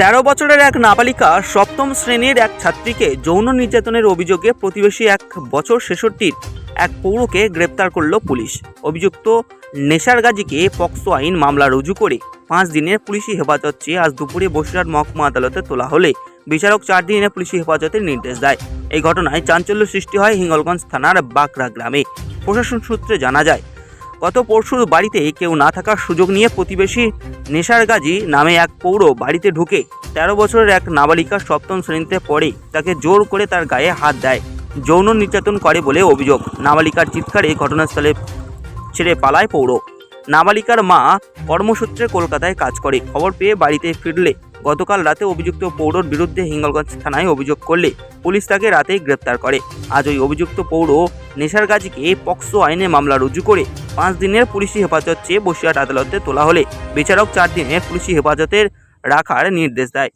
তেরো বছরের এক নাবালিকা সপ্তম শ্রেণির এক ছাত্রীকে যৌন নির্যাতনের অভিযোগে প্রতিবেশী এক বছর ছেষট্টির এক পৌরকে গ্রেপ্তার করল পুলিশ। অভিযুক্ত নেশার গাজীকে পক্সো আইন মামলা রুজু করে পাঁচ দিনের পুলিশি হেফাজত চেয়ে আজ দুপুরে বসিরহাট মহকুমা আদালতে তোলা হলে বিচারক চার দিনের পুলিশি হেফাজতের নির্দেশ দেয়। এই ঘটনায় চাঞ্চল্য সৃষ্টি হয় হিঙ্গলগঞ্জ থানার বাকরা গ্রামে। প্রশাসন সূত্রে জানা যায় গত পরশু বাড়িতে কেউ না থাকার সুযোগ নিয়ে প্রতিবেশী নেশার গাজী নামে এক পৌর বাড়িতে ঢুকে তেরো বছরের এক নাবালিকা সপ্তম শ্রেণীতে পড়ে। তাকে জোর করে তার গায়ে হাত দেয়। যৌন নির্যাতন করে বলে অভিযোগ। নাবালিকার চিৎকারে ঘটনাস্থলে ছেড়ে পালায় পৌর। নাবালিকার মা কর্মসূত্রে কলকাতায় কাজ করে। খবর পেয়ে বাড়িতে ফিরলে গতকাল রাতে অভিযুক্ত পৌরর বিরুদ্ধে হিঙ্গলগঞ্জ থানায় অভিযোগ করলে পুলিশ তাকে রাতেই গ্রেপ্তার করে। আজ ওই অভিযুক্ত পৌর নেশার গাজীকে পক্সো আইনে মামলা রুজু করে পাঁচ দিনের পুলিশি হেফাজত চেয়ে বসিরহাট আদালতে তোলা হলে। বিচারক চার দিনের পুলিশি হেফাজতের রাখার নির্দেশ দেয়।